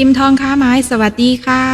พิมพ์ทองค้าไม้สวัสดีค่ะ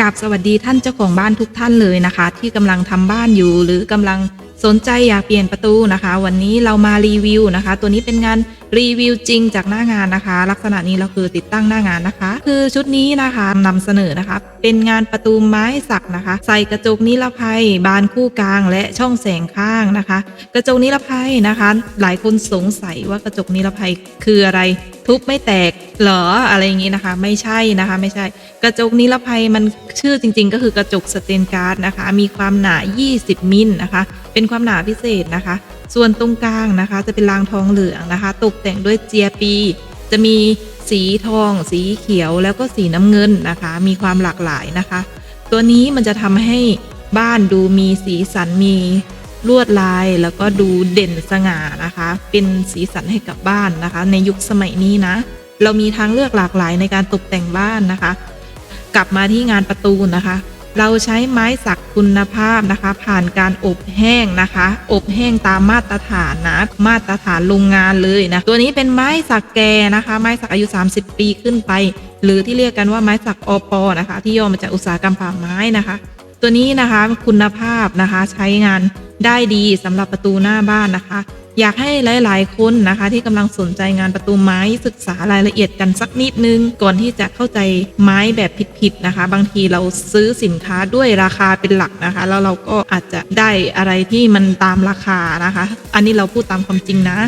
กับสวัสดีท่านเจ้าของบ้านทุกท่านเลยนะคะ ที่กำลังทำบ้านอยู่หรือกำลัง สนใจอยากเปลี่ยนประตูนะคะ วันนี้เรามารีวิวนะคะ ตัวนี้เป็นงานรีวิวจริงจากหน้างานนะคะ ลักษณะนี้เราคือติดตั้งหน้างานนะคะ คือชุดนี้นะคะนำเสนอนะคะ เป็นงานประตูไม้สักนะคะ ใส่กระจกนิรภัย บานคู่กลาง และช่องแสงข้างนะคะ กระจกนิรภัยนะคะ หลายคนสงสัยว่ากระจกนิรภัยคืออะไร ทุบไม่แตกเหรออะไรอย่างนี้นะคะ ไม่ใช่นะคะ ไม่ใช่ กระจกนิรภัยมันชื่อจริง ๆ ก็คือกระจกสเตนการ์ดนะคะ มีความหนา 20 มิลนะคะ เป็นความหนาพิเศษนะคะ ส่วนตรงกลางนะคะจะเป็นรางทองเหลืองนะคะ ตกแต่งด้วยเจียปี จะมีสีทอง สีเขียวแล้วก็สีน้ำเงินนะคะ มีความหลากหลายนะคะ ตัวนี้มันจะทำให้บ้านดูมีสีสันมีลวดลายแล้วก็ดูเด่นสง่านะคะ เป็นสีสันให้กับบ้านนะคะ ในยุคสมัยนี้นะ เรามีทางเลือกหลากหลายในการตกแต่งบ้านนะคะ กลับมาที่งานประตูนะคะ เราใช้ไม้สักคุณภาพนะคะ ผ่านการอบแห้งนะคะ อบแห้งตามมาตรฐานนะมาตรฐานโรงงานเลยนะตัวนี้เป็นไม้สักแก่นะคะ ไม้สักอายุ 30 ปีขึ้นไป หรือที่เรียกกันว่าไม้สักอปอนะคะ ที่ย่อมาจากอุตสาหกรรมป่าไม้นะคะ ตัวนี้นะคะคุณภาพนะคะใช้งานได้ดีสำหรับประตูหน้าบ้านนะคะ อยากให้หลาย ๆ คนนะคะ ที่กำลังสนใจงานประตูไม้ศึกษารายละเอียดกันสักนิดนึง ก่อนที่จะเข้าใจไม้แบบผิด ๆ นะคะ บางทีเราซื้อสินค้าด้วยราคาเป็นหลักนะคะ แล้วเราก็อาจจะได้อะไรที่มันตามราคานะคะ อันนี้เราพูดตามความจริงนะ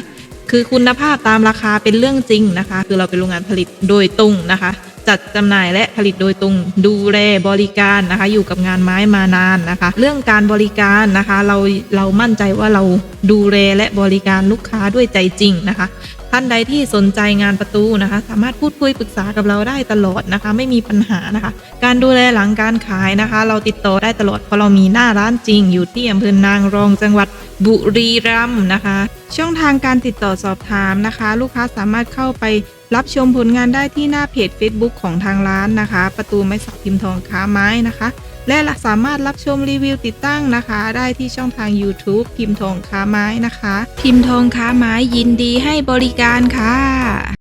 คือคุณภาพตามราคาเป็นเรื่องจริงนะคะ คือเราเป็นโรงงานผลิตโดยตรงนะคะ จัดจำหน่ายและผลิตโดยตรงดูแลบริการนะคะ อยู่กับงานไม้มานานนะคะ เรื่องการบริการนะคะ เราเรามั่นใจว่าเราดูแลและบริการลูกค้าด้วยใจจริงนะคะ ท่านใดที่สนใจงานประตูนะคะ สามารถพูดคุยปรึกษากับเราได้ตลอดนะคะ ไม่มีปัญหานะคะ การดูแลหลังการขายนะคะ เราติดต่อได้ตลอดเพราะเรามีหน้าร้านจริง อยู่ที่อำเภอนางรองจังหวัดบุรีรัมย์นะคะ ช่องทางการติดต่อสอบถามนะคะ ลูกค้าสามารถเข้าไป รับชมผลงานได้ที่หน้าเพจ Facebook ของทางร้านนะคะ ประตูไม้สักพิมพ์ทองค้าไม้นะคะ และสามารถรับชมรีวิวติดตั้งนะคะ ได้ที่ช่องทาง YouTube พิมพ์ทองค้าไม้นะคะ พิมพ์ทองค้าไม้ยินดีให้บริการค่ะ